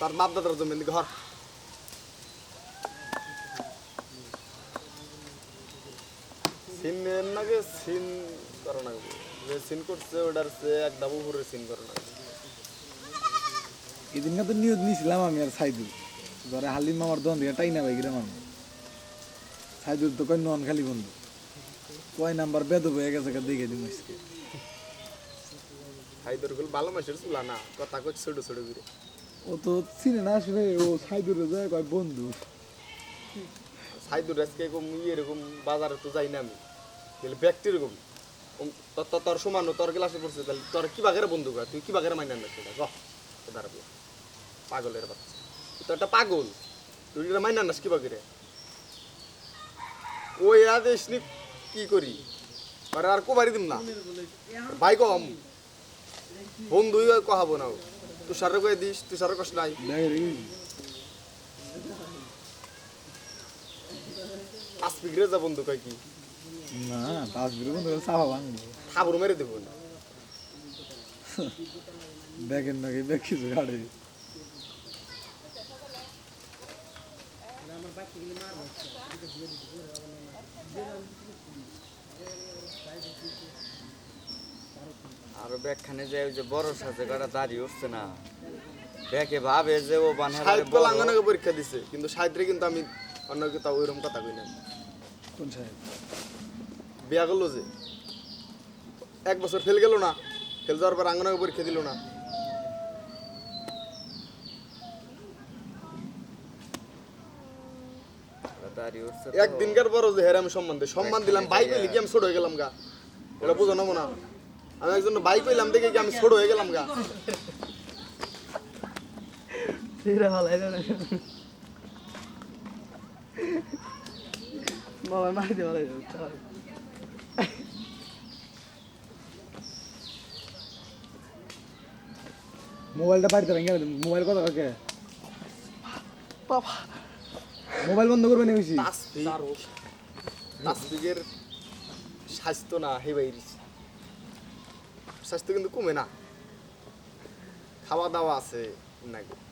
তার বাপ দাদার জমি ঘর। নাকি সিন করো না যে সিন করছে ওটার সে এক ডাবু উপরে সিন করো না এদিনকে তো নিউজ নিয়েছিলাম আমি আর সাইদুল। ধরে হালিম মামার দন দিয়ে টাইনা ভাই গিরাম আমি। সাইদুল তো কয় নন খালি বন্ধু। কয় নাম্বার বেদ হয়ে গেছে দেখে দিম আজকে। হাইদরগুলো ভালো মাসের চুলা না কথা কই ছোট ছোট করে। ও তো চিনে না আসলে ও সাইদুল যায় কয় বন্ধু। সাইদুর আজকে এরকম ইয়ে এরকম বাজারে তো যাই না আমি। তাহলে ব্যক্তি এরকম। তোর- সমান তোর ক্লাসে পড়ছে তাহলে তোর কি বাগের বন্ধু কর তুই কি বাগের মাইনা না সেটা গহ দাঁড়াবো পাগলের বাচ্চা। তুই তো একটা পাগল। তুই এটা মাইনা নাস কি বাগেরে ওই আদেশ নি কি করি? আরে আর কোবারি দিম না। ভাই কম। বন্ধুই কহাবো না তুষারে কয়ে দিস তুষারে কষ্ট নাই। পাঁচ বিঘরে যা বন্ধু কয় কি? না পাঁচ বিরো বন্ধু চাপা ভাঙবো খাবর মেরে দেবো। না ব্যাগের নাকি ব্যাগ কিছু গাড়ি আর ব্যাগখানে যে ওই যে বড় সাথে কাটা দাঁড়িয়ে উঠছে না ব্যাগে ভাবে যে ও বানহারে লাঙ্গনাকে পরীক্ষা দিছে কিন্তু সাহিত্যে কিন্তু আমি অন্য কথা ওইরকম কথা কই না কোন সাহেব? বিয়া করল যে। এক বছর ফেল গেল না ফেল যাওয়ার পর আঙ্গনাকে পরীক্ষা দিল না। একদিনকার পরও যে হেরে আমি সম্মান দিই সম্মান দিলাম বাইক হইলে কি আমি ছোট হয়ে গেলাম গা। এটা বুঝো না। মনে হয়? আমি একজন বাইক হইলাম দেখে কি আমি ছোট হয়ে গেলাম গা? সেটা ভালো বাবা মারিতে ভালো মোবাইলটা বাড়িতে ভেঙে গেল মোবাইল কথা কাকে? মোবাইল বন্ধ করবে না বেশি তাসফিক তাসফিকের স্বাস্থ্য না হে বাইরি স্বাস্থ্য কিন্তু কমে না। খাওয়া দাওয়া আছে নাকি?